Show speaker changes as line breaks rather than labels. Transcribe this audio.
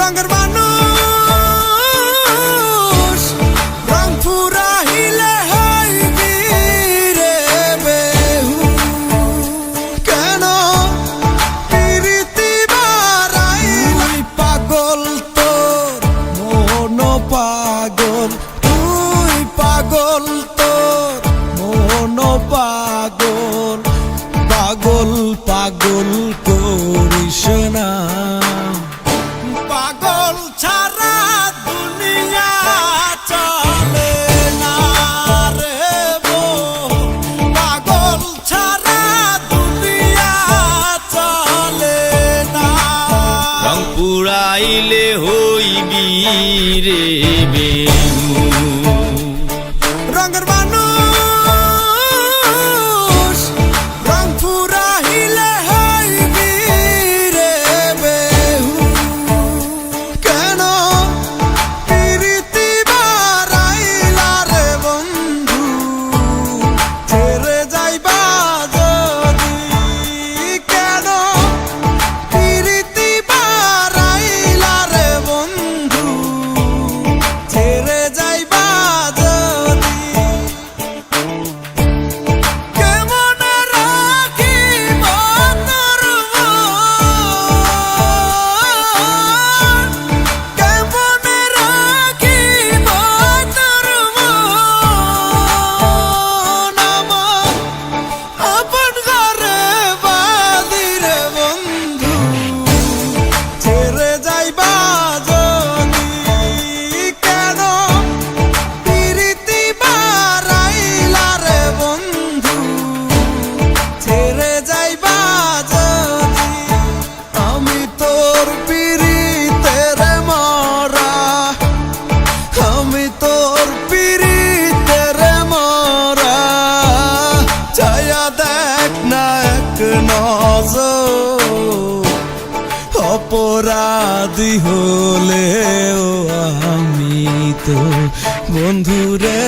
রঙের মানুষ, রং ফুরাইলে হইবি রে বেহু কেন? প্রীতি বাড়াই পাগল তোর, মন পাগল, তুই পাগল তোর, মন পাগল পাগল পাগল
কো গাইলে হইবি রে
বেনু সহজ। অপরাধী হলেও আমি তো বন্ধুরে